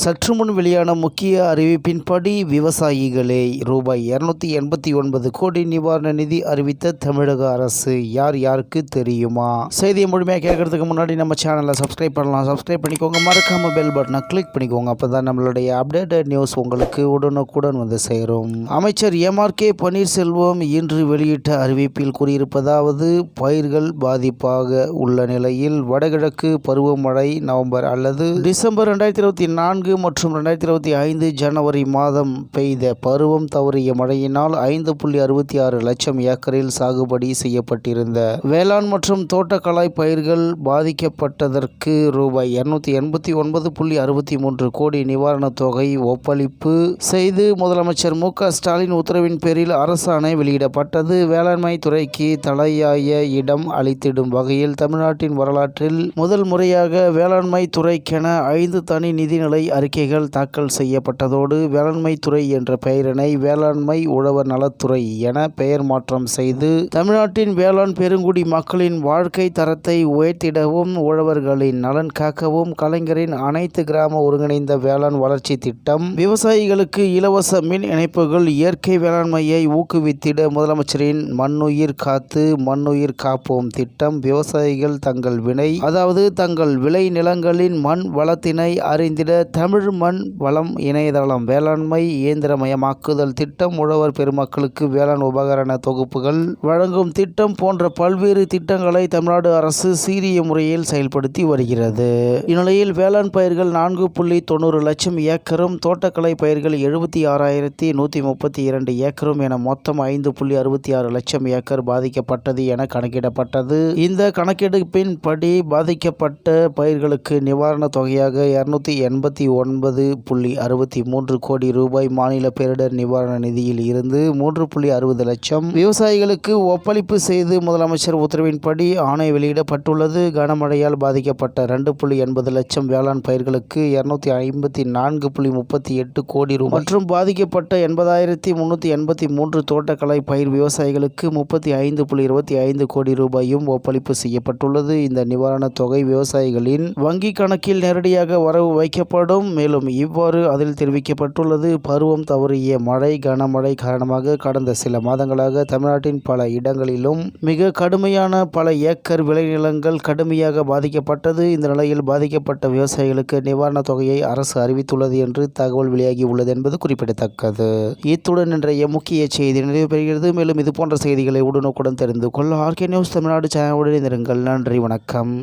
சற்று முன் வெளியான முக்கிய அறிவிப்பின்படி விவசாயிகளே ரூபாய் இருநூத்தி எண்பத்தி ஒன்பது கோடி நிவாரண நிதி அறிவித்த தமிழக அரசு யார் யாருக்கு தெரியுமா? செய்தியை முழுமையாக கேட்கறதுக்கு முன்னாடி நம்ம சேனலை சப்ஸ்கிரைப் பண்ணலாம். சப்ஸ்கிரைப் பண்ணிக்கோங்க. மறக்காம பெல் பட்டனை கிளிக் பண்ணிக்கோங்க. அப்பதான் நம்மளுடைய அப்டேட்டட் நியூஸ் உங்களுக்கு உடனுக்குடன் வந்து சேரும். அமைச்சர் எம்ஆர்கே பன்னீர்செல்வம் இன்று வெளியிட்ட அறிவிப்பில் கூறியிருப்பதாவது பயிர்கள் பாதிப்பாக உள்ள நிலையில் வடகிழக்கு பருவமழை நவம்பர் அல்லது டிசம்பர் ரெண்டாயிரத்தி இருபத்தி நான்கு நான்கு மற்றும் ரெண்டாயிரத்தி இருபத்தி ஐந்து ஜனவரி மாதம் பெய்த பருவம் தவறிய மழையினால் ஐந்து புள்ளி அறுபத்தி ஆறு லட்சம் ஏக்கரில் சாகுபடி செய்யப்பட்டிருந்த வேளாண் மற்றும் தோட்டக்கலாய் பயிர்கள் பாதிக்கப்பட்டதற்கு ரூபாய் இருநூத்தி எண்பத்தி ஒன்பது புள்ளி அறுபத்தி மூன்று கோடி நிவாரணத் தொகை ஒப்பளிப்பு செய்து முதலமைச்சர் மு க ஸ்டாலின் உத்தரவின் பேரில் அரசாணை வெளியிடப்பட்டது. வேளாண்மை துறைக்கு தலையாய இடம் அளித்திடும் வகையில் தமிழ்நாட்டின் வரலாற்றில் முதல் முறையாக வேளாண்மை துறைக்கென ஐந்து தனி நிதிநிலை அறிக்கைகள் தாக்கல் செய்யப்பட்டதோடு வேளாண்மை துறை என்ற பெயரினை வேளாண்மை உழவர் நலத்துறை என பெயர் மாற்றம் செய்து தமிழ்நாட்டின் வேளாண் பெருங்குடி மக்களின் வாழ்க்கை தரத்தை உயர்த்திடவும் உழவர்களின் நலன் காக்கவும் கலைஞரின் அனைத்து கிராம ஒருங்கிணைந்த வேளாண் வளர்ச்சி திட்டம் விவசாயிகளுக்கு இலவச மின் இணைப்புகள் இயற்கை வேளாண்மையை ஊக்குவித்திட முதலமைச்சரின் மண்ணுயிர் காத்து மண்ணுயிர் காப்போம் திட்டம் விவசாயிகள் தங்கள் வினை அதாவது தங்கள் விளை நிலங்களின் மண் வளத்தினை அறிந்திட தமிழ் மண் வளம் இணையதளம் வேளாண்மை இயந்திரமயமாக்குதல் திட்டம் உழவர் பெருமக்களுக்கு வேளாண் உபகரண தொகுப்புகள் வழங்கும் திட்டம் போன்ற பல்வேறு திட்டங்களை தமிழ்நாடு அரசு சீரிய முறையில் செயல்படுத்தி வருகிறது. இந்நிலையில் வேளாண் பயிர்கள் நான்கு புள்ளி தொண்ணூறு லட்சம் ஏக்கரும் தோட்டக்கலை பயிர்கள் எழுபத்தி ஆறாயிரத்தி நூற்றி முப்பத்தி இரண்டு ஏக்கரும் என மொத்தம் ஐந்து புள்ளி அறுபத்தி ஆறு லட்சம் ஏக்கர் பாதிக்கப்பட்டது என கணக்கிடப்பட்டது. இந்த கணக்கெடுப்பின் படி பாதிக்கப்பட்ட பயிர்களுக்கு நிவாரணத் தொகையாக இருநூத்தி எண்பத்தி ஒன்பது புள்ளி அறுபத்தி மூன்று கோடி ரூபாய் மாநில பேரிடர் நிவாரண நிதியில் இருந்து மூன்று புள்ளி அறுபது லட்சம். விவசாயிகளுக்கு ஒப்பளிப்பு செய்து முதலமைச்சர் உத்தரவின்படி ஆணை வெளியிடப்பட்டுள்ளது. கனமழையால் பாதிக்கப்பட்ட ரெண்டு புள்ளி எண்பது லட்சம் வேளாண் பயிர்களுக்கு இருநூத்தி ஐம்பத்தி நான்கு புள்ளி முப்பத்தி எட்டு கோடி ரூபாய். மற்றும் பாதிக்கப்பட்ட எண்பதாயிரத்தி முன்னூற்றி எண்பத்தி மூன்று தோட்டக்கலை பயிர் விவசாயிகளுக்கு முப்பத்தி ஐந்து புள்ளி இருபத்தி ஐந்து கோடி ரூபாயும் ஒப்பளிப்பு செய்யப்பட்டுள்ளது. இந்த நிவாரணத் தொகை விவசாயிகளின் வங்கி கணக்கில் நேரடியாக வரவு வைக்கப்படும். மேலும் இவ்வாறு அதில் தெரிவிக்கப்பட்டுள்ளது பருவம் தவறிய மழை கனமழை காரணமாக கடந்த சில மாதங்களாக தமிழ்நாட்டின் பல இடங்களிலும் மிக கடுமையான பல ஏக்கர் விளைநிலங்கள் கடுமையாக பாதிக்கப்பட்டது. இந்த நிலையில் பாதிக்கப்பட்ட விவசாயிகளுக்கு நிவாரணத் தொகையை அரசு அறிவித்துள்ளது என்று தகவல் வெளியாகி உள்ளது என்பது குறிப்பிடத்தக்கது. இத்துடன் இன்றைய முக்கிய செய்தி நிறைவு பெறுகிறது. மேலும் இது போன்ற செய்திகளை உடனுக்குடன் தெரிந்து கொள்ள ஆர்கே நியூஸ் தமிழ்நாடு சேனலுடன் இருங்கள் நன்றி வணக்கம்.